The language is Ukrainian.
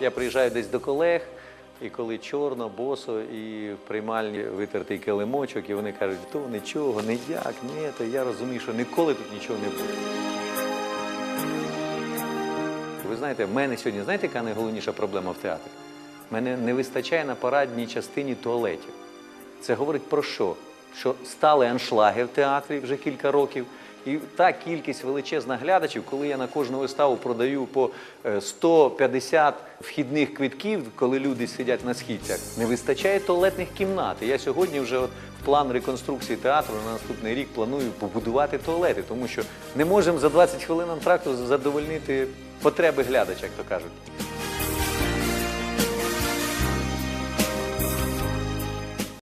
я приїжджаю десь до колег, і коли чорно, босо, і в приймальні витертий килимочок, і вони кажуть, то нічого, ніяк, ні, то я розумію, що ніколи тут нічого не буде. Ви знаєте, в мене сьогодні, знаєте, яка найголовніша проблема в театрі? Мене не вистачає на парадній частині туалетів. Це говорить про що? Що стали аншлаги в театрі вже кілька років. І та кількість величезна глядачів, коли я на кожну виставу продаю по е, 150 вхідних квитків, коли люди сидять на східцях, не вистачає туалетних кімнат. І я сьогодні вже от в план реконструкції театру на наступний рік планую побудувати туалети, тому що не можемо за 20 хвилин антракту задовольнити потреби глядача, як то кажуть.